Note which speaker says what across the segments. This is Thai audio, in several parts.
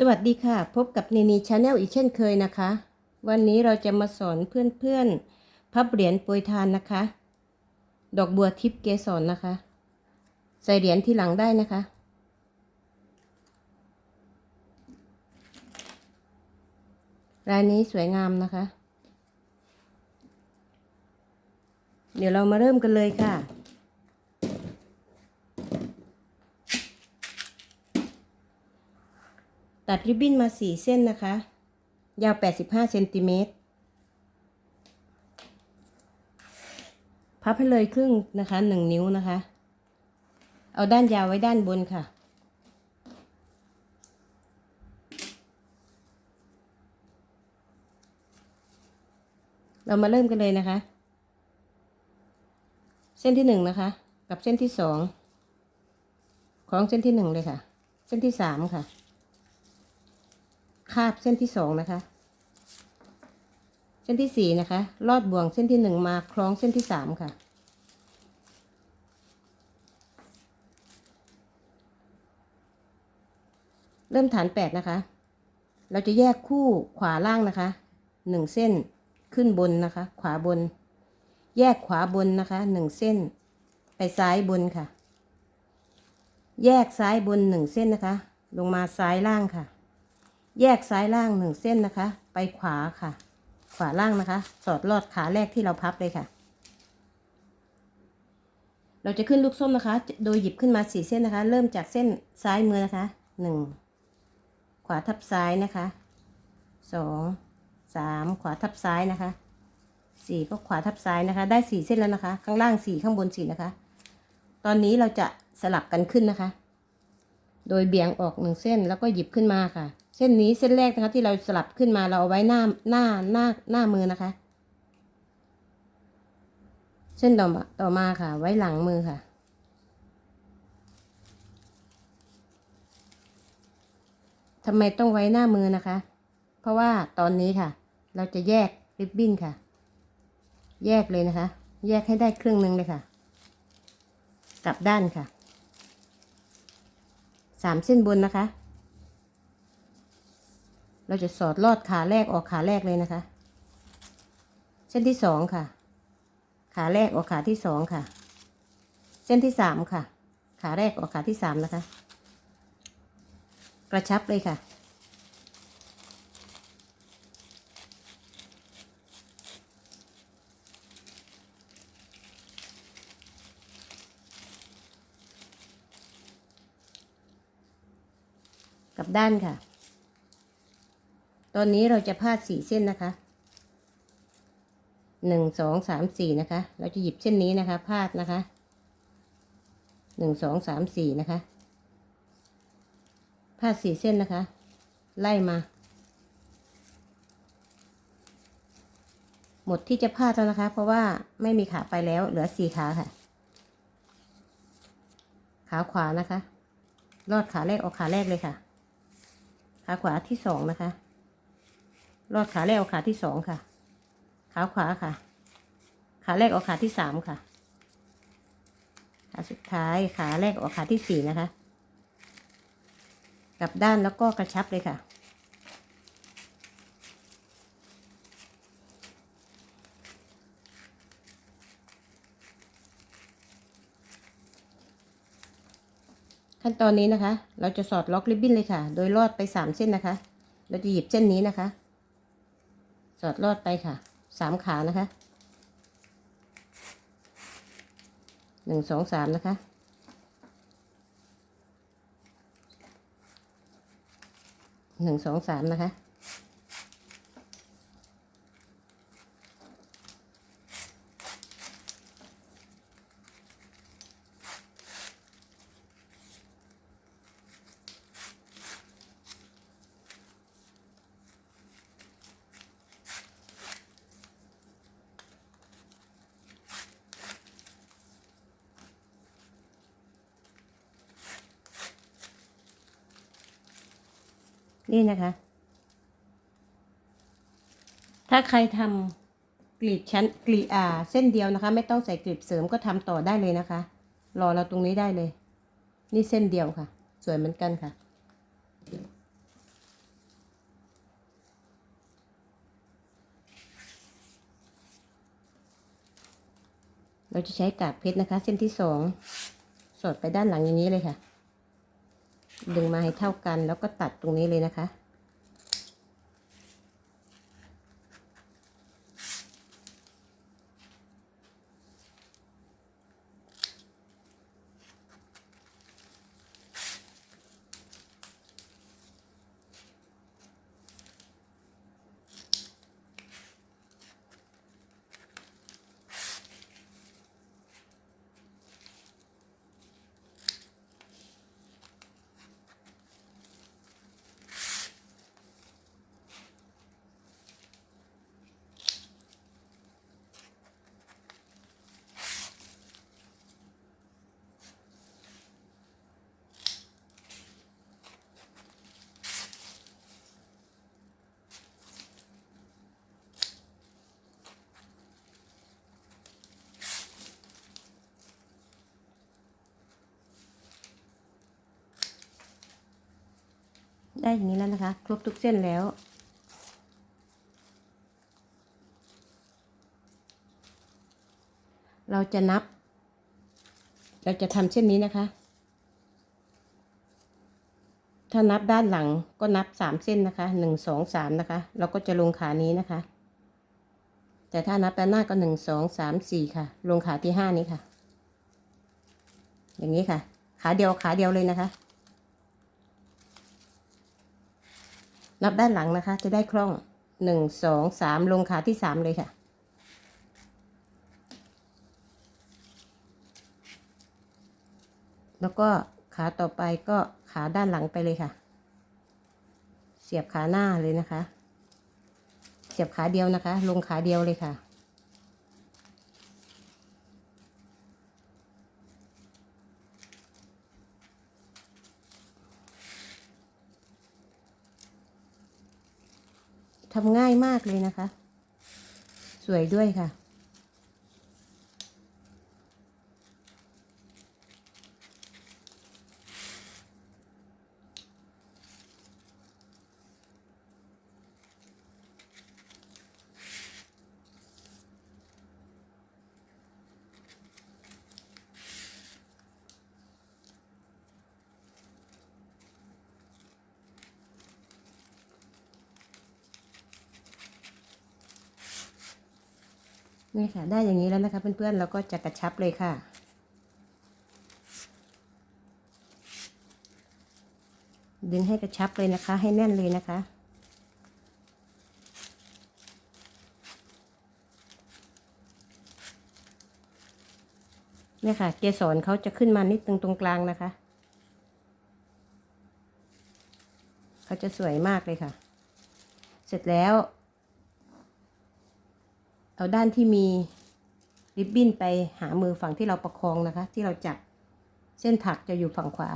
Speaker 1: สวัสดีค่ะ พบกับนีนีชาแนลอีกเช่นเคยนะคะ วันนี้เราจะมาสอนเพื่อนๆพับเหรียญปรยทานนะคะ ดอกบัวทิพย์เกสรนะคะ ใส่เหรียญที่หลังได้นะคะ รายนี้สวยงามนะคะ เดี๋ยวเรามาเริ่มกันเลยค่ะ ตัดริบบิ้นมาสี่เส้นนะคะ ยาว 85เซนติเมตรพับให้เลยครึ่งนะคะหนึ่งนิ้วนะคะ เอาด้านยาวไว้ด้านบนค่ะ เรามาเริ่มกันเลยนะคะ เส้นที่หนึ่งนะคะ กับเส้นที่สองของเส้นที่หนึ่งเลยค่ะ เส้นที่สามค่ะ คาบเส้นที่สองนะคะ เส้นที่สี่นะคะ ลอดบ่วงเส้นที่หนึ่งมาคล้องเส้นที่สามค่ะ เริ่มฐานแปดนะคะ เราจะแยกคู่ขวาล่างนะคะหนึ่งเส้นขึ้นบนนะคะ ขวาบน แยกขวาบนนะคะหนึ่งเส้น ไปซ้ายบนค่ะ แยกซ้ายบนหนึ่งเส้นนะคะ ลงมาซ้ายล่างค่ะ แยกซ้ายล่างหนึ่งเส้นนะคะ ไปขวาค่ะ ขวาล่างนะคะ สอดลอดขาแรกที่เราพับเลยค่ะ เราจะขึ้นลูกส้มนะคะ โดยหยิบขึ้นมาสี่เส้นนะคะ เริ่มจากเส้นซ้ายมือนะคะหนึ่งขวาทับซ้ายนะคะสองสามขวาทับซ้ายนะคะสี่ก็ขวาทับซ้ายนะคะ ได้สี่เส้นแล้วนะคะ ข้างล่างสี่ข้างบนสี่นะคะ ตอนนี้เราจะสลับกันขึ้นนะคะ โดยเบี่ยงออกหนึ่งเส้นแล้วก็หยิบขึ้นมาค่ะ เส้นนี้เส้นแรกนะคะที่เราสลับขึ้นมาเราเอาไว้หน้าหน้าหน้าหน้ามือนะคะ เส้นต่อมาต่อมาค่ะ ไว้หลังมือค่ะ ทำไมต้องไว้หน้ามือนะคะ เพราะว่าตอนนี้ค่ะ เราจะแยกริบบิ้นค่ะ แยกเลยนะคะ แยกให้ได้ครึ่งหนึ่งเลยค่ะ กลับด้านค่ะสามเส้นบนนะคะ เราจะสอดลอดขาแรกออกขาแรกเลยนะคะ เส้นที่สองค่ะ ขาแรกออกขาที่สองค่ะ เส้นที่สามค่ะ ขาแรกออกขาที่สามนะคะ กระชับเลยค่ะกลับด้านค่ะ ตอนนี้เราจะพาดสี่เส้นนะคะหนึ่งสองสามสี่นะคะ เราจะหยิบเส้นนี้นะคะพาดนะคะหนึ่งสองสามสี่นะคะพาดสี่เส้นนะคะ ไล่มา หมดที่จะพาดแล้วนะคะ เพราะว่าไม่มีขาไปแล้วเหลือสี่ขาค่ะ ขาขวานะคะ ลอดขาแรกออกขาแรกเลยค่ะ ขาขวาที่สองนะคะ ลอดขาแรกออกขาที่สองค่ะ ขาขวาค่ะ ขาแรกออกขาที่สามค่ะ ขาสุดท้ายขาแรกออกขาที่สี่นะคะ กลับด้านแล้วก็กระชับเลยค่ะขั้นตอนนี้นะคะ เราจะสอดล็อกริบบิ้นเลยค่ะ โดยลอดไปสามเส้นนะคะ เราจะหยิบเส้นนี้นะคะ สอดลอดไปค่ะสามขานะคะหนึ่งสองสามนะคะ หนึ่งสองสามนะคะ นี่นะคะ ถ้าใครทำกลีบชั้นกลีบอาเส้นเดียวนะคะ ไม่ต้องใส่กลีบเสริมก็ทำต่อได้เลยนะคะ รอเราตรงนี้ได้เลย นี่เส้นเดียวค่ะ สวยเหมือนกันค่ะเราจะใช้กากเพชรนะคะ เส้นที่สองสอดไปด้านหลังอย่างนี้เลยค่ะ ดึงมาให้เท่ากันแล้วก็ตัดตรงนี้เลยนะคะ ได้อย่างนี้แล้วนะคะ ครบทุกเส้นแล้ว เราจะนับ เราจะทำเช่นนี้นะคะ ถ้านับด้านหลังก็นับสามเส้นนะคะหนึ่งสองสามนะคะ เราก็จะลงขานี้นะคะ แต่ถ้านับด้านหน้าก็หนึ่งสองสามสี่ค่ะ ลงขาที่ห้านี้ค่ะ อย่างนี้ค่ะ ขาเดียวขาเดียวเลยนะคะ นับด้านหลังนะคะ จะได้คล่องหนึ่งสองสามลงขาที่สามเลยค่ะ แล้วก็ขาต่อไปก็ขาด้านหลังไปเลยค่ะ เสียบขาหน้าเลยนะคะ เสียบขาเดียวนะคะ ลงขาเดียวเลยค่ะ ทำง่ายมากเลยนะคะ สวยด้วยค่ะ นี่ค่ะ ได้อย่างนี้แล้วนะคะเพื่อนๆเราก็จะกระชับเลยค่ะ ดึงให้กระชับเลยนะคะ ให้แน่นเลยนะคะเนี่ยค่ะ เกสรเขาจะขึ้นมานิดตรงตรงกลางนะคะเขาจะสวยมากเลยค่ะ เสร็จแล้ว เอาด้านที่มีริบบิ้นไปหามือฝั่งที่เราประคองนะคะ ที่เราจับเส้นถักจะอยู่ฝั่งขวา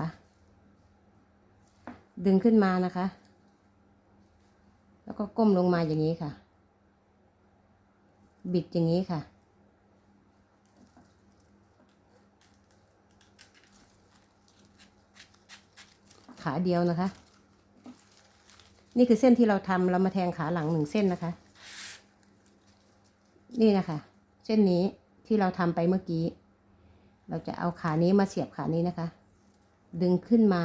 Speaker 1: ดึงขึ้นมานะคะ แล้วก็ก้มลงมาอย่างนี้ค่ะ บิดอย่างนี้ค่ะ ขาเดียวนะคะ นี่คือเส้นที่เราทำเรามาแทงขาหลังหนึ่งเส้นนะคะ นี่นะคะ เส้นนี้ที่เราทำไปเมื่อกี้ เราจะเอาขานี้มาเสียบขานี้นะคะ ดึงขึ้นมา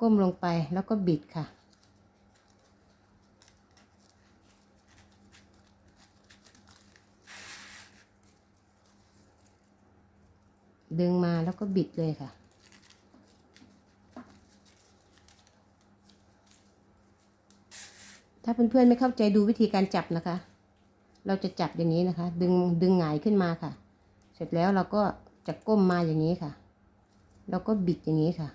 Speaker 1: ก้มลงไปแล้วก็บิดค่ะ ดึงมาแล้วก็บิดเลยค่ะถ้าเพื่อนๆไม่เข้าใจดูวิธีการจับนะคะ เราจะจับอย่างนี้นะคะ ดึงดึงหงายขึ้นมาค่ะ เสร็จแล้วเราก็จะก้มมาอย่างนี้ค่ะ แล้วก็บิดอย่างนี้ค่ะ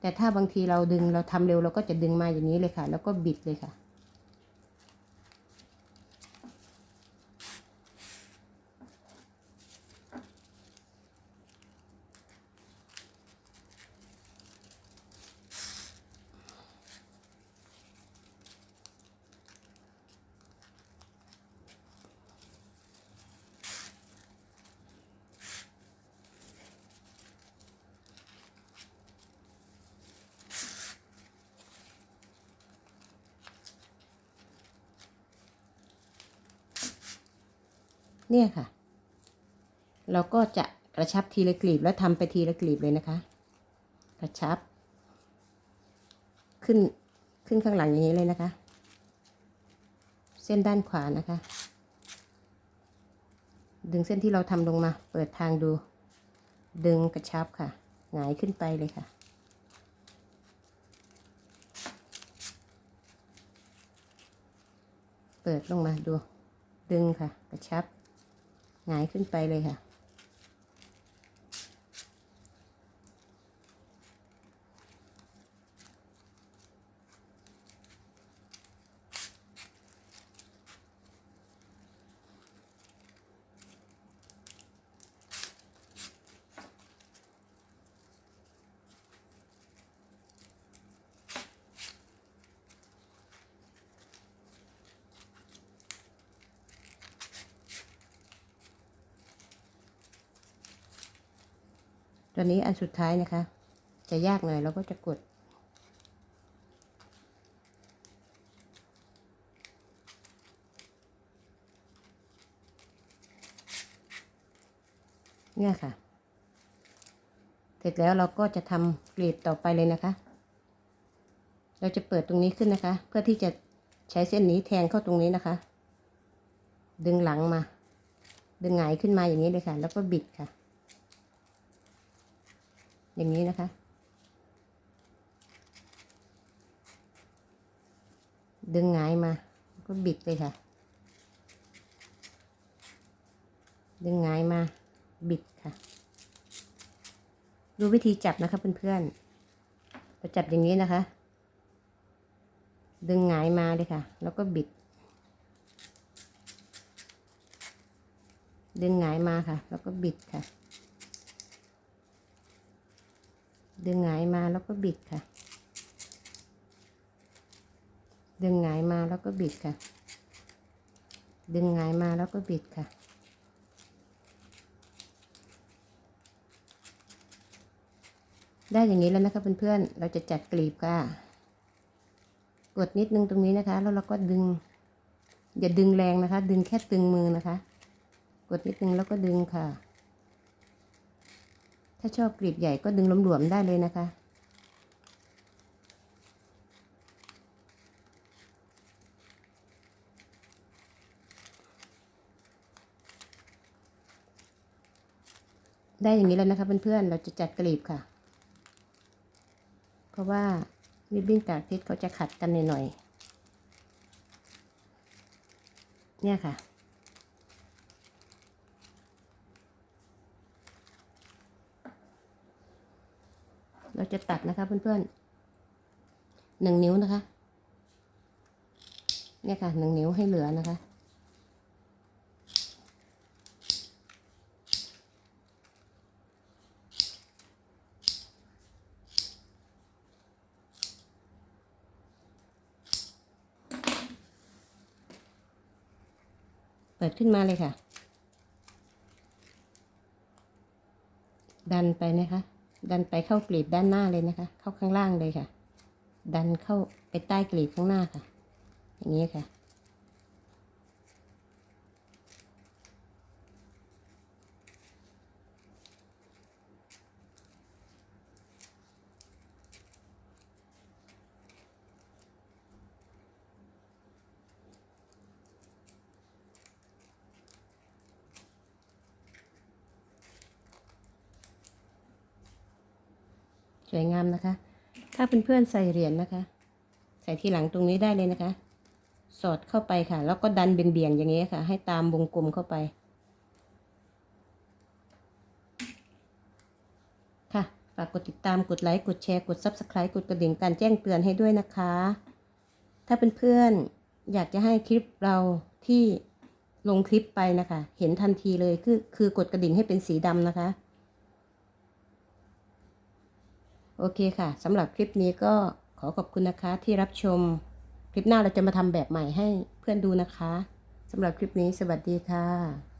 Speaker 1: แต่ถ้าบางทีเราดึงเราทำเร็วเราก็จะดึงมาอย่างนี้เลยค่ะ แล้วก็บิดเลยค่ะ เนี่ยค่ะ เราก็จะกระชับทีละกลีบแล้วทำไปทีละกลีบเลยนะคะ กระชับ ขึ้นขึ้นข้างหลังอย่างนี้เลยนะคะ เส้นด้านขวานะคะ ดึงเส้นที่เราทำลงมา เปิดทางดู ดึงกระชับค่ะหงายขึ้นไปเลยค่ะเปิดลงมาดู ดึงค่ะ กระชับ หงายขึ้นไปเลยค่ะ ตอนนี้อันสุดท้ายนะคะ จะยากหน่อยเราก็จะกด เนี่ยค่ะ เสร็จแล้วเราก็จะทำกลีบต่อไปเลยนะคะ เราจะเปิดตรงนี้ขึ้นนะคะ เพื่อที่จะใช้เส้นนี้แทงเข้าตรงนี้นะคะ ดึงหลังมา ดึงหงายขึ้นมาอย่างนี้เลยค่ะ แล้วก็บิดค่ะ อย่างนี้นะคะ ดึงหงายมา ก็บิดเลยค่ะ ดึงหงายมา บิดค่ะ ดูวิธีจับนะคะเพื่อนๆเราจับอย่างนี้นะคะ ดึงหงายมาเลยค่ะ แล้วก็บิด ดึงหงายมาค่ะ แล้วก็บิดค่ะ ดึงหงายมาแล้วก็บิดค่ะ ดึงหงายมาแล้วก็บิดค่ะ ดึงหงายมาแล้วก็บิดค่ะ ได้อย่างนี้แล้วนะคะเพื่อนๆ เราจะจัดกลีบค่ะ กดนิดนึงตรงนี้นะคะ แล้วเราก็ดึง อย่าดึงแรงนะคะ ดึงแค่ตึงมือนะคะ กดนิดนึงแล้วก็ดึงค่ะ ถ้าชอบกลีบใหญ่ก็ดึงหลวมๆได้เลยนะคะ ได้อย่างนี้แล้วนะคะเพื่อนๆเราจะจัดกลีบค่ะ เพราะว่าริบบิ้นกากเพชรเขาจะขัดกันหน่อยๆเนี่ยค่ะ เราจะตัดนะคะเพื่อนๆหนึ่งนิ้วนะคะ เนี่ยค่ะหนึ่งนิ้วให้เหลือนะคะ เปิดขึ้นมาเลยค่ะ ดันไปนะคะ ดันไปเข้ากลีบด้านหน้าเลยนะคะ เข้าข้างล่างเลยค่ะ ดันเข้าไปใต้กลีบข้างหน้าค่ะ อย่างนี้ค่ะ สวยงามนะคะ ถ้าเพื่อนๆใส่เหรียญนะคะ ใส่ที่หลังตรงนี้ได้เลยนะคะ สอดเข้าไปค่ะ แล้วก็ดันเบี่ยงๆอย่างนี้ค่ะ ให้ตามวงกลมเข้าไป ค่ะฝากกดติดตามกดไลค์กดแชร์กด Subscribe กดกระดิ่งการแจ้งเตือนให้ด้วยนะคะ ถ้าเพื่อนๆอยากจะให้คลิปเราที่ลงคลิปไปนะคะ เห็นทันทีเลยคือคือกดกระดิ่งให้เป็นสีดำนะคะ โอเคค่ะสำหรับคลิปนี้ก็ขอขอบคุณนะคะที่รับชม คลิปหน้าเราจะมาทำแบบใหม่ให้เพื่อนดูนะคะสำหรับคลิปนี้สวัสดีค่ะ